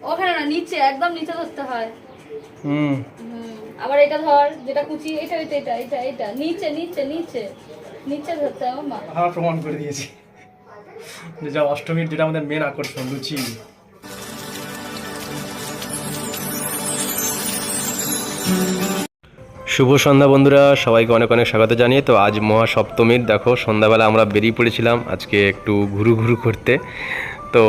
ওখানে না নিচে একদম নিচে ধরতে হয়। হুম। আবার এটা ধর যেটা কুচি এটা এটা এটা এটা এটা। নিচে নিচে নিচে। নিচে ধরতে হবে মা আবার প্রমাণ করে দিয়েছি। যে যা অষ্টমীর যেটা আমাদের মেন আকর্ষণ লুচি। শুভ সন্ধ্যা বন্ধুরা, সবাইকে অনেক অনেক স্বাগত জানিয়ে। তো আজ মহাসপ্তমীর, দেখো, সন্ধ্যাবেলা আমরা বেরিয়ে পড়েছিলাম আজকে একটু ঘুরু ঘুরু করতে। তো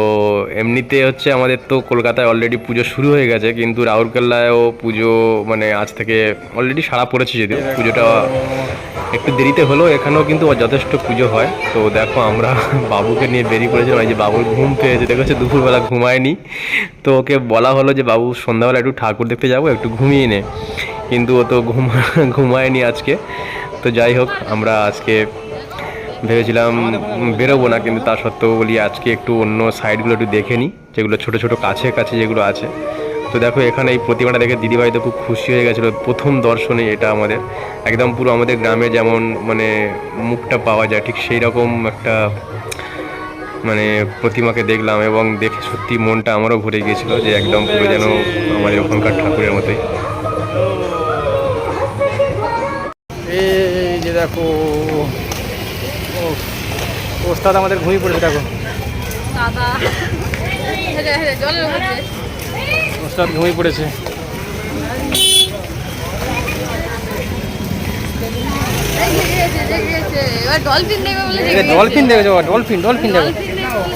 এমনিতে হচ্ছে আমাদের তো কলকাতায় অলরেডি পুজো শুরু হয়ে গেছে, কিন্তু রাউরকেল্লায়ও পুজো মানে আজ থেকে অলরেডি সারা পড়েছে যদিও পুজোটা একটু দেরিতে হলো, এখানেও কিন্তু যথেষ্ট পুজো হয়। তো দেখো আমরা বাবুকে নিয়ে বেরিয়ে পড়েছিলাম, এই যে বাবুর ঘুম পেয়েছে দেখো হচ্ছে দুপুরবেলা ঘুমায়নি। তো ওকে বলা হলো যে, বাবু, সন্ধ্যাবেলা একটু ঠাকুর দেখতে যাব, একটু ঘুমিয়ে নে। কিন্তু ও তো ঘুম ঘুমায়নি আজকে। তো যাই হোক, আমরা আজকে ভেবেছিলাম বেরোবো না, কিন্তু তা সত্ত্বেও বলি আজকে একটু অন্য সাইডগুলো একটু দেখে নিই, যেগুলো ছোট ছোট কাছে কাছে যেগুলো আছে। তো দেখো, এখানে এই প্রতিমাটা দেখে দিদিভাই তো খুব খুশি হয়ে গেছিল, প্রথম দর্শনে এটা আমাদের। একদম পুরো আমাদের গ্রামে যেমন মানে মুখটা পাওয়া যায়, ঠিক সেই রকম একটা মানে প্রতিমাকে দেখলাম এবং দেখে সত্যি মনটা আমারও ভরে গিয়েছিল যে একদম পুরো যেন আমাদের ওখানকার ঠাকুরের মতোই। এই যে দেখো ও ওস্তাদ আমাদের ঘুমিয়ে পড়েছে দেখো। ওস্তাদ ঘুমিয়ে পড়েছে। ডলফিন দেখেছ ডলফিন ডলফিন দেখো।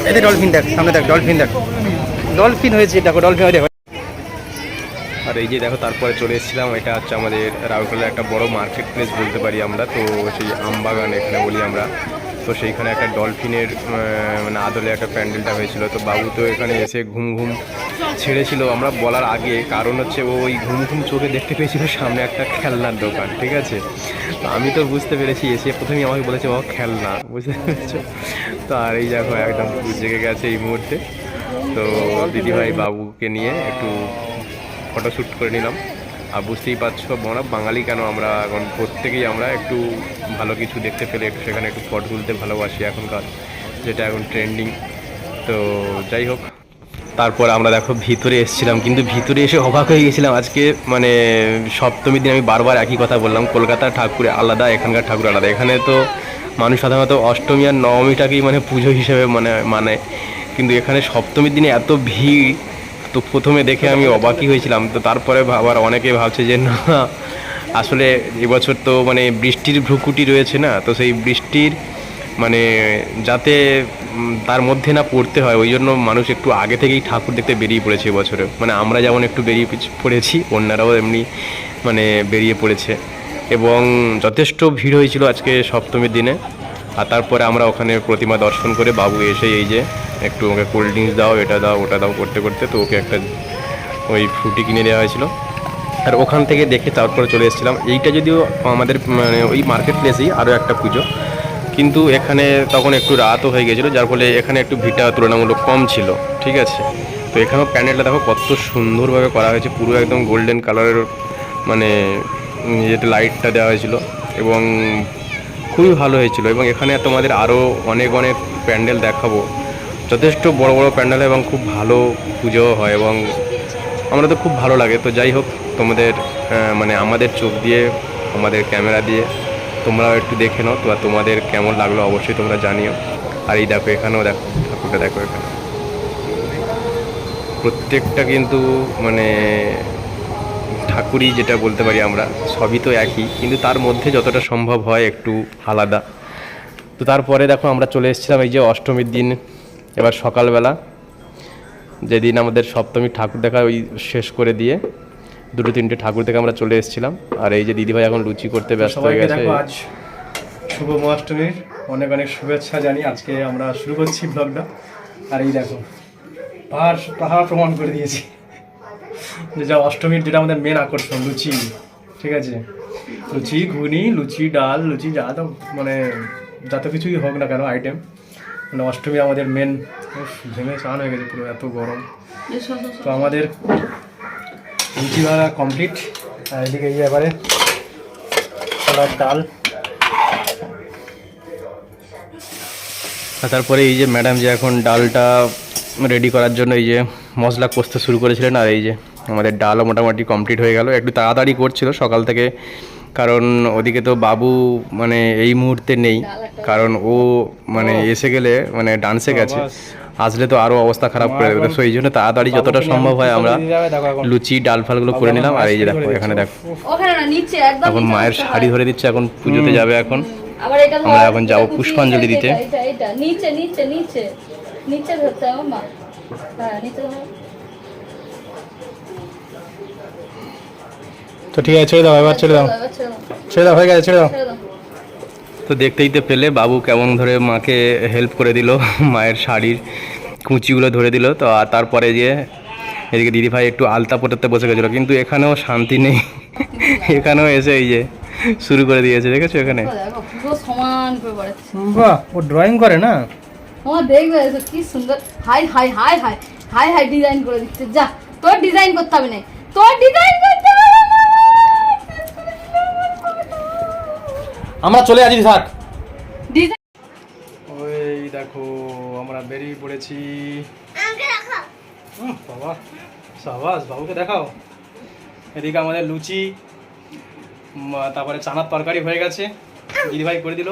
এতে ডলফিন দেখ সামনে দেখ ডলফিন দেখ। ডলফিন হয়েছে দেখো ডলফিন দেখো আর এই যে দেখো, তারপরে চলে এসেছিলাম। এটা হচ্ছে আমাদের রাউরকেলার একটা বড় মার্কেট প্লেস বলতে পারি আমরা। তো সেই আমবাগান এখানে বলি আমরা। তো সেইখানে একটা ডলফিনের মানে আদলে একটা প্যান্ডেলটা হয়েছিল। তো বাবু তো এখানে এসে ঘুম ঘুম ছেড়েছিল আমরা বলার আগে। কারণ হচ্ছে ও ওই ঘুম ঘুম চোখে দেখতে পেয়েছিল সামনে একটা খেলনার দোকান, ঠিক আছে? তো আমি তো বুঝতে পেরেছি, এসে প্রথমেই আমাকে বলেছে, বাবা, খেলনা। বুঝতে পেরেছ? তো আর এই দেখো, একদম জেগে গেছে এই মুহূর্তে। তো দিদিভাই বাবুকে নিয়ে একটু ফটোশ্যুট করে নিলাম। আর বুঝতেই পারছ আমরা বাঙালি কেন আমরা এখন প্রত্যেকেই আমরা একটু ভালো কিছু দেখতে পেলে, একটু সেখানে একটু ফটো তুলতে ভালোবাসি এখনকার, যেটা এখন ট্রেন্ডিং তো যাই হোক, তারপর আমরা দেখো ভিতরে এসেছিলাম, কিন্তু ভিতরে এসে অবাক হয়ে গেছিলাম আজকে। মানে সপ্তমীর দিন আমি বারবার একই কথা বললাম, কলকাতার ঠাকুর আলাদা, এখানকার ঠাকুর আলাদা। এখানে তো মানুষ সাধারণত অষ্টমী আর নবমীটাকেই মানে পুজো হিসেবে মানে মানে। কিন্তু এখানে সপ্তমীর দিনে এত ভিড় তো প্রথমে দেখে আমি অবাকই হয়েছিলাম। তো তারপরে আবার অনেকে ভাবছে যে, না, আসলে এবছর তো মানে বৃষ্টির ভ্রুকুটি রয়েছে না, তো সেই বৃষ্টির মানে যাতে তার মধ্যে না পড়তে হয়, ওই জন্য মানুষ একটু আগে থেকেই ঠাকুর দেখতে বেরিয়ে পড়েছে এবছরে। মানে আমরা যেমন একটু বেরিয়ে পড়েছি অন্যরাও এমনি মানে বেরিয়ে পড়েছে। এবং যথেষ্ট ভিড় হয়েছিল আজকে সপ্তমীর দিনে। আর তারপরে আমরা ওখানে প্রতিমা দর্শন করে বাবু এসে এই যে একটু ওকে কোল্ড ড্রিঙ্কস দাও, এটা দাও, ওটা দাও করতে করতে তো ওকে একটা ওই ফ্রুটি কিনে দেওয়া হয়েছিল। আর ওখান থেকে দেখে তারপরে চলে এসেছিলাম। এইটা যদিও আমাদের মানে ওই মার্কেট প্লেসেই আরও একটা পুজো। কিন্তু এখানে তখন একটু রাতও হয়ে গেছিল, যার ফলে এখানে একটু ভিড়টা তুলনামূলক কম ছিল, ঠিক আছে? তো এখানেও প্যান্ডেলটা দেখো কত সুন্দরভাবে করা হয়েছে, পুরো একদম গোল্ডেন কালারের মানে ইয়েতে লাইটটা দেওয়া হয়েছিল এবং খুবই ভালো হয়েছিল এবং এখানে তোমাদের আরও অনেক অনেক প্যান্ডেল দেখাবো। যথেষ্ট বড় বড় প্যান্ডেল এবং খুব ভালো পুজো হয় এবং আমরা তো খুব ভালো লাগে। তো যাই হোক, তোমাদের মানে আমাদের চোখ দিয়ে, আমাদের ক্যামেরা দিয়ে তোমরাও একটু দেখে নাও তো তোমাদের কেমন লাগল অবশ্যই তোমরা জানিও। আর এই দেখো, এখানেও দেখো, ঠাকুরটা দেখো এখানে। প্রত্যেকটা কিন্তু মানে ঠাকুরই যেটা বলতে পারি আমরা সবই তো একই কিন্তু তার মধ্যে যতটা সম্ভব হয় একটু আলাদা। তো তারপরে দেখো আমরা চলে এসেছিলাম এই যে অষ্টমীর দিন এবার সকালবেলা। যেদিন আমাদের সপ্তমী ঠাকুর দেখা ওই শেষ করে দিয়ে দুটো তিনটে ঠাকুর থেকে আমরা চলে এসেছিলাম। আর এই যে দিদিভাই এখন লুচি করতে ব্যস্ত হয়ে গেছে। শুভ মহাষ্টমীর অনেক অনেক শুভেচ্ছা জানি আজকে আমরা শুরু করছি ব্লগটা। আর এই দেখো পাহাড় পাহাড় প্রমাণ করে দিয়েছি। যে অষ্টমীর যেটা আমাদের মেন আকর্ষণ, লুচি, ঠিক আছে? লুচি, ঘুগনি, লুচি, ডাল, লুচি, যা তো মানে যত কিছুই হোক না কেন আইটেম মানে অষ্টমী আমাদের মেন ঘেমে চান হয়ে গেছে পুরো, এত গরম। তো আমাদের লুচি ভাড়া কমপ্লিট আর এদিকে এই এবারে ডাল। তারপরে এই যে ম্যাডাম যে এখন ডালটা রেডি করার জন্য এই যে মশলা কষতে শুরু করেছিলেন, আর এই যে আমাদের ডালও মোটামুটি কমপ্লিট হয়ে গেল। একটু তাড়াতাড়ি করছিল সকাল থেকে কারণ ওদিকে তো বাবু মানে এই মুহূর্তে নেই কারণ ও মানে এসে গেলে মানে ডান্সে গেছে। আসলে তো আরও অবস্থা খারাপ করে দেবে। তো এই জন্য তাড়াতাড়ি যতটা সম্ভব হয় আমরা লুচি ডাল ফালগুলো করে নিলাম। আর এই যে দেখো এখানে দেখো। ওখানে না নিচে একদম এখন মায়ের শাড়ি ধরে দিচ্ছে এখন পুজোতে যাবে এখন। আমরা এখন যাব পুষ্পাঞ্জলি দিতে। এটা, এটা, এটা, নিচে নিচে নিচে। নিচে ধরতে হবে মা। হ্যাঁ নিচে তো ঠিক আছে ছেড়ে দাও এবার ছেড়ে দাও। ছেড়ে দাও, হয়ে গেছে ছেড়ে দাও। তো দেখতেই তো পেলে বাবু কেমন ধরে মাকে হেল্প করে দিল মায়ের শাড়ির কুঁচিগুলো ধরে দিল তো আর তারপরে যে এদিকে দিদিভাই একটু আলতা পটাতে বসে গেছিল কিন্তু এখানেও শান্তি নেই। এখানেও এসে এই যে শুরু করে দিয়েছে দেখেছ এখানে? ও দেখো পুরো সমান করে পড়েছে বাহ ও ড্রয়িং করে না? তোমার দেখবে কি সুন্দর। High high high high high high design করে দিচ্ছে। যা তোর ডিজাইন করতে হবে না। তোর ডিজাইন আমরা চলে আসি থাক। ওই দেখো আমরা বেরিয়ে পড়েছি। হুম, বাবা সাবাস বাবুকে দেখাও। এদিকে আমাদের লুচি তারপরে চানার তরকারি হয়ে গেছে। দিদিভাই করে দিল।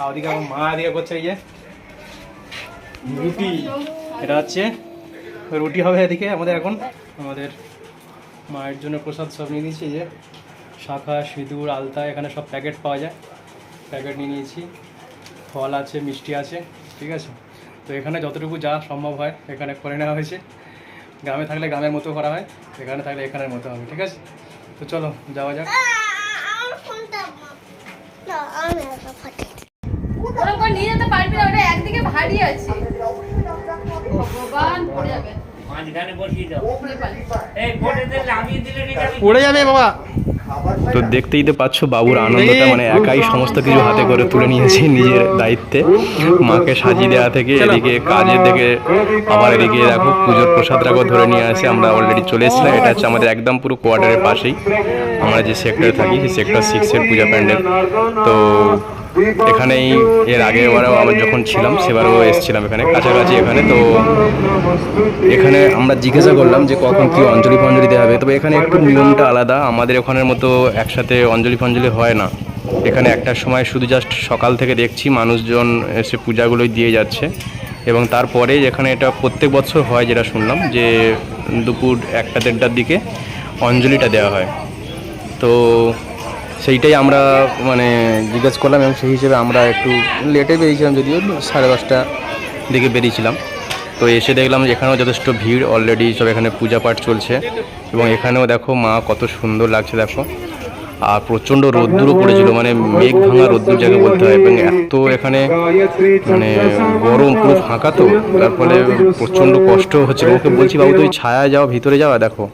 আর ওদিকে আমার মা এদিকে করছে এই যে রুটি। এটা হচ্ছে রুটি হবে এদিকে আমাদের এখন। আমাদের মায়ের জন্য প্রসাদ সব নিয়ে নিয়েছি যে। শাখা সিঁদুর আলতা এখানে সব প্যাকেট পাওয়া যায়। প্যাকেট নিয়ে নিয়েছি। ফল আছে মিষ্টি আছে ঠিক আছে? তো এখানে যতটুকু যা সম্ভব হয় এখানে করে নেওয়া হয়েছে। গ্রামে থাকলে গ্রামের মতো করা হয় এখানে থাকলে এখানের মতো হবে ঠিক আছে? তো চলো যাওয়া যাক। নিয়ে যেতে পারবি না ওটা একদিকে ভারী আছে। ভগবান যাবে। পড়ে যাবে বাবা। তো দেখতেই তো পাচ্ছ বাবুর আনন্দটা মানে একাই সমস্ত কিছু হাতে করে তুলে নিয়েছে নিজের দায়িত্বে। মাকে সাজিয়ে দেওয়া থেকে এদিকে, কাজের থেকে আবার এদিকে দেখো, পুজোর প্রসাদ রাখো ধরে নিয়ে আসে আমরা অলরেডি চলে এসেছিলাম। এটা হচ্ছে আমাদের একদম পুরো কোয়ার্টারের পাশেই। আমরা যে সেক্টরে থাকি, সেই সেক্টর সিক্সের পূজা প্যান্ডেল। তো এখানেই এর আগে এবারেও আমরা যখন ছিলাম, সেবারও এসেছিলাম এখানে, কাছাকাছি এখানে। তো এখানে আমরা জিজ্ঞাসা করলাম যে কখন কি অঞ্জলি ফঞ্জলি দেওয়া হবে। তবে এখানে একটু নিয়মটা আলাদা, আমাদের ওখানের মতো একসাথে অঞ্জলি ফঞ্জলি হয় না। এখানে একটার সময় শুধু জাস্ট সকাল থেকে দেখছি, মানুষজন এসে পূজাগুলোই দিয়ে যাচ্ছে। এবং তারপরে যেখানে এটা প্রত্যেক বছর হয় যেটা শুনলাম, যে দুপুর একটা দেড়টার দিকে অঞ্জলিটা দেওয়া হয়। তো সেইটাই আমরা মানে জিজ্ঞেস করলাম এবং সেই হিসেবে আমরা একটু লেটে বেরিয়েছিলাম যদিও সাড়ে দশটা দিকে বেরিয়েছিলাম। তো এসে দেখলাম এখানেও যথেষ্ট ভিড় অলরেডি সব এখানে পূজা পাঠ চলছে এবং এখানেও দেখো মা কত সুন্দর লাগছে দেখো। আর প্রচণ্ড রোদ্দুরও পড়েছিল মানে মেঘ ভাঙা রোদ্দুর যাকে বলতে হয় এবং এত এখানে মানে গরম পুরো ফাঁকা তো, তার ফলে প্রচণ্ড কষ্ট হচ্ছে। ওকে বলছি, বাবু, তুই ছায়া যাও, ভিতরে যাওয়া, দেখো।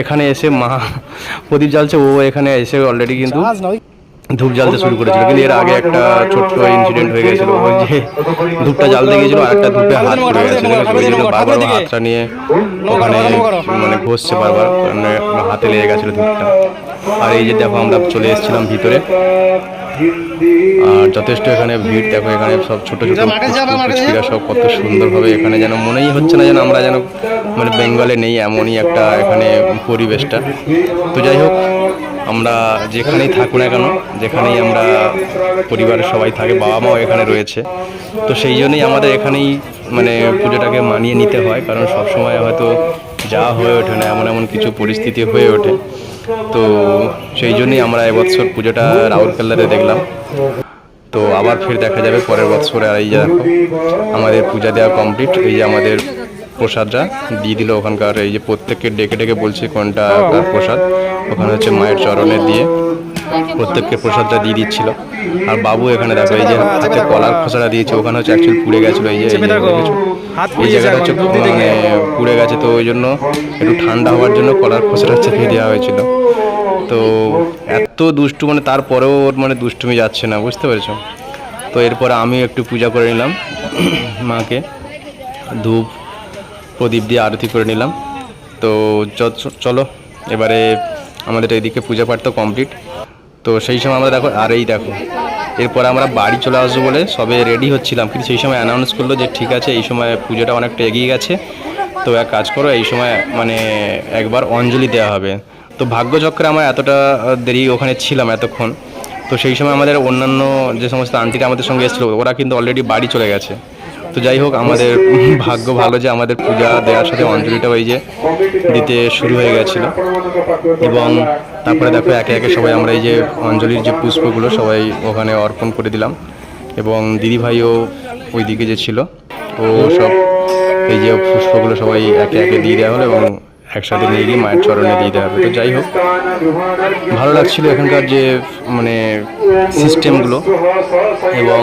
এখানে এসে মা প্রদীপ জ্বালছে, ও এখানে এসে অলরেডি কিন্তু ধূপ জ্বালতে শুরু করেছিল। কিন্তু এর আগে একটা ছোট্ট ইনসিডেন্ট হয়ে গেছিল, ওই যে ধূপটা জ্বালতে গিয়েছিল, আর একটা ধূপে হাত পড়ে গেছিল। বারবার হাতটা নিয়ে ওখানে মানে ঘষছে বারবার মানে হাতে লেগে গেছিল ধূপটা। আর এই যে দেখো আমরা চলে এসেছিলাম ভিতরে। আর যথেষ্ট এখানে ভিড় দেখো এখানে সব ছোট ছোট পুচকিরা সব কত সুন্দরভাবে এখানে যেন মনেই হচ্ছে না যেন আমরা যেন মানে বেঙ্গলে নেই এমনই একটা এখানে পরিবেশটা। তো যাই হোক আমরা যেখানেই থাকু না কেন যেখানেই আমরা পরিবারের সবাই থাকে বাবা মাও এখানে রয়েছে। তো সেই জন্যই আমাদের এখানেই মানে পুজোটাকে মানিয়ে নিতে হয় কারণ সব সময় হয়তো যা হয়ে ওঠে না এমন এমন কিছু পরিস্থিতি হয়ে ওঠে। তো সেই জন্যই আমরা এবছর পুজোটা রাউরকেল্লাতে দেখলাম। তো আবার ফের দেখা যাবে পরের বছরে আর এই যে দেখো, আমাদের পূজা দেওয়া কমপ্লিট এই যে আমাদের প্রসাদটা দিয়ে দিল ওখানকার এই যে প্রত্যেককে ডেকে ডেকে বলছে কোনটা প্রসাদ। ওখানে হচ্ছে মায়ের চরণে দিয়ে। প্রত্যেককে প্রসাদটা দিয়ে দিচ্ছিল। আর বাবু এখানে দেখো এই যে হাতে কলার খোসাটা দিয়েছে ওখানে হচ্ছে অ্যাকচুয়ালি পুড়ে গেছিল এই যে এই জায়গাটা হচ্ছে মানে পুড়ে গেছে তো ওই জন্য একটু ঠান্ডা হওয়ার জন্য কলার খোসাটা চেপে দেওয়া হয়েছিল। তো এত দুষ্টু মানে তারপরেও ওর মানে দুষ্টুমি যাচ্ছে না বুঝতে পেরেছ? তো এরপরে আমি একটু পূজা করে নিলাম মাকে ধূপ প্রদীপ দিয়ে আরতি করে নিলাম। তো চ- চলো এবারে আমাদের এদিকে পূজা পাঠ তো কমপ্লিট তো সেই সময় আমরা দেখো, আর এই দেখো, এরপর আমরা বাড়ি চলে আসব বলে সবে রেডি হচ্ছিলাম। কিন্তু সেই সময় অ্যানাউন্স করল যে ঠিক আছে, এই সময় পুজোটা অনেকটা এগিয়ে গেছে। তো এক কাজ করো, এই সময় মানে একবার অঞ্জলি দেওয়া হবে। তো ভাগ্যচক্রে আমরা এতটা দেরি ওখানে ছিলাম এতক্ষণ। তো সেই সময় আমাদের অন্যান্য যে সমস্ত আন্টিরা আমাদের সঙ্গে এসেছিল, ওরা কিন্তু অলরেডি বাড়ি চলে গেছে। তো যাই হোক, আমাদের ভাগ্য ভালো যে আমাদের পূজা দেওয়ার সাথে অঞ্জলিটা ওই যে দিতে শুরু হয়ে গেছিল। এবং তারপরে দেখো, একে একে সবাই আমরা এই যে অঞ্জলির যে পুষ্পগুলো সবাই ওখানে অর্পণ করে দিলাম। এবং দিদিভাইও ওই দিকে যে ছিল, ও সব এই যে পুষ্পগুলো সবাই একে একে দিয়ে দেওয়া হলো এবং একসাথে নিয়ে গিয়ে মায়ের চরণে দিয়ে দেওয়া হবে। তো যাই হোক, ভালো লাগছিল এখানকার যে মানে সিস্টেমগুলো এবং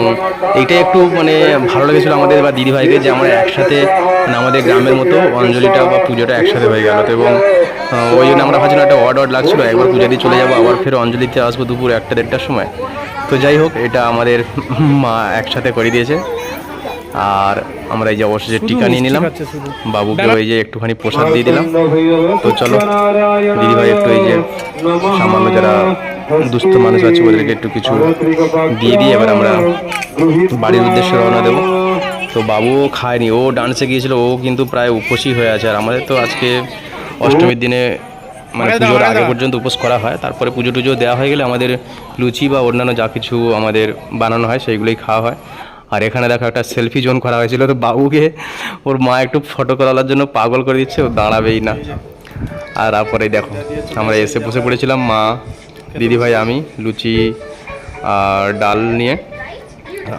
এইটাই একটু মানে ভালো লেগেছিলো আমাদের বা দিদিভাইকে যে আমরা একসাথে মানে আমাদের গ্রামের মতো অঞ্জলিটা বা পুজোটা একসাথে হয়ে গেল। তো এবং ওই জন্য আমরা ভাবছিলাম একটা অড অড লাগছিল, একবার পুজো দিয়ে চলে যাব, আবার ফের অঞ্জলিতে আসব দুপুর একটা দেড়টার সময়। তো যাই হোক, এটা আমাদের মা একসাথে করে দিয়েছে। আর আমরা এই যে অবশেষে টিকা নিয়ে নিলাম। বাবুকে ওই যে একটুখানি প্রসাদ দিয়ে দিলাম। তো চলো দিদিভাই একটু এই যে সামান্য যারা দুস্থ মানুষ আছে ওদেরকে একটু কিছু দিয়ে দিয়ে এবার আমরা বাড়ির উদ্দেশ্যে রওনা দেবো। তো বাবু খায়নি ও ডান্সে গিয়েছিল ও কিন্তু প্রায় উপসী হয়ে আছে। আর আমাদের তো আজকে অষ্টমীর দিনে মানে পুজোর আগে পর্যন্ত উপোস করা হয়। তারপরে পুজো টুজো দেওয়া হয়ে গেলে আমাদের লুচি বা অন্যান্য যা কিছু আমাদের বানানো হয় সেইগুলোই খাওয়া হয়। আর এখানে দেখো একটা সেলফি জোন করা হয়েছিল। তো বাবুকে ওর মা একটু ফটো করার জন্য পাগল করে দিচ্ছে, ও দাঁড়াবেই না। আর তারপরে দেখো, আমরা এসে বসে পড়েছিলাম, মা দিদিভাই আমি, লুচি আর ডাল নিয়ে।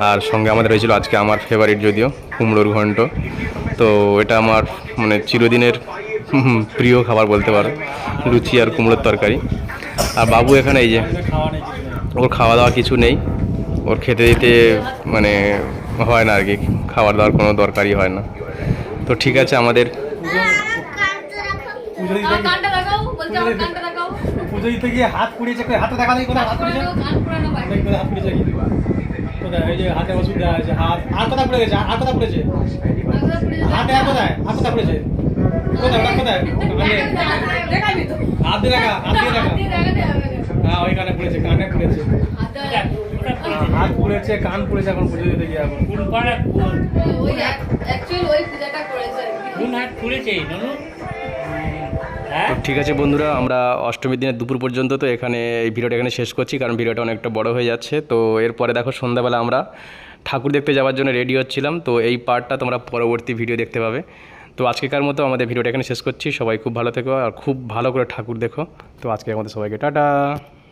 আর সঙ্গে আমাদের হয়েছিল আজকে আমার ফেভারিট যদিও, কুমড়োর ঘন্ট। তো এটা আমার মানে চিরদিনের প্রিয় খাবার বলতে পারো, লুচি আর কুমড়োর তরকারি। আর বাবু এখানে এই যে, ওর খাওয়া দাওয়া কিছু নেই। ওর খেতে দিতে মানে হয় না আর কি খাবার দাওয়ার কোনো দরকারই হয় না। তো ঠিক আছে আমাদের পুজো দিতে গিয়ে হাত পুড়িয়েছে হাতে দেখা দেখি কোথায় হাত পুড়িয়েছে দেখি। হাত পুড়িয়েছে কোথায় এই যে হাতে ওষুধ দেওয়া আছে হাত আর কোথায় পুড়ে গেছে আর কোথায় পুড়েছে হাতে আর কোথায় পুড়েছে। কোথায় ওটা কোথায় দেখাবি তো হাত দিয়ে দেখা। হাত দিয়ে দেখা হ্যাঁ। ওই কানে পুড়েছে কানে পুড়েছে হাত পুড়েছে কান পুড়েছে এখন পুজো দিতে গিয়ে এখন। কোন পাড়া ওই অ্যাকচুয়াল ওই পূজাটা করেছে কোন হাট খুলেছে ননু? হ্যাঁ? তো ঠিক আছে বন্ধুরা আমরা অষ্টমীর দিনের দুপুর পর্যন্ত তো এখানে এই ভিডিওটা এখানে শেষ করছি কারণ ভিডিওটা অনেকটা বড় হয়ে যাচ্ছে। তো এরপরে দেখো সন্ধ্যাবেলা আমরা ঠাকুর দেখতে যাওয়ার জন্য রেডি হচ্ছিলাম। তো এই পার্টটা তোমরা পরবর্তী ভিডিও দেখতে পাবে। তো আজকেকার মতো আমাদের ভিডিওটা এখানে শেষ করছি। সবাই খুব ভালো থেকো আর খুব ভালো করে ঠাকুর দেখো। তো আজকে আমাদের সবাইকে টাটা।